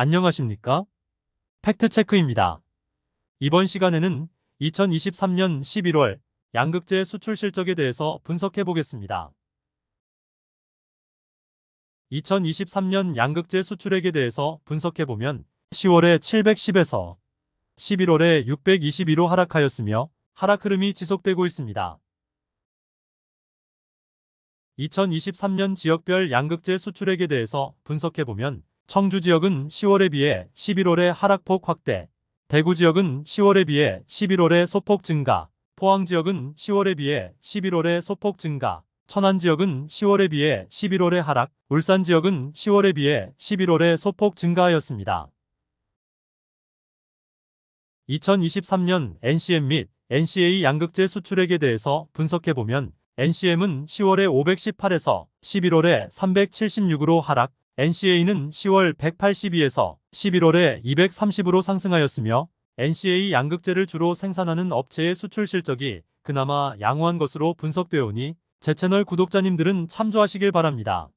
안녕하십니까? 팩트체크입니다. 이번 시간에는 2023년 11월 양극재 수출 실적에 대해서 분석해 보겠습니다. 2023년 양극재 수출액에 대해서 분석해 보면 10월에 710에서 11월에 622로 하락하였으며 하락 흐름이 지속되고 있습니다. 2023년 지역별 양극재 수출액에 대해서 분석해 보면 청주 지역은 10월에 비해 11월에 하락폭 확대, 대구 지역은 10월에 비해 11월에 소폭 증가, 포항 지역은 10월에 비해 11월에 소폭 증가, 천안 지역은 10월에 비해 11월에 하락, 울산 지역은 10월에 비해 11월에 소폭 증가하였습니다. 2023년 NCM 및 NCA 양극재 수출액에 대해서 분석해 보면 NCM은 10월에 518에서 11월에 376으로 하락, NCA는 10월 182에서 11월에 230으로 상승하였으며 NCA 양극재를 주로 생산하는 업체의 수출 실적이 그나마 양호한 것으로 분석되어 오니 제 채널 구독자님들은 참조하시길 바랍니다.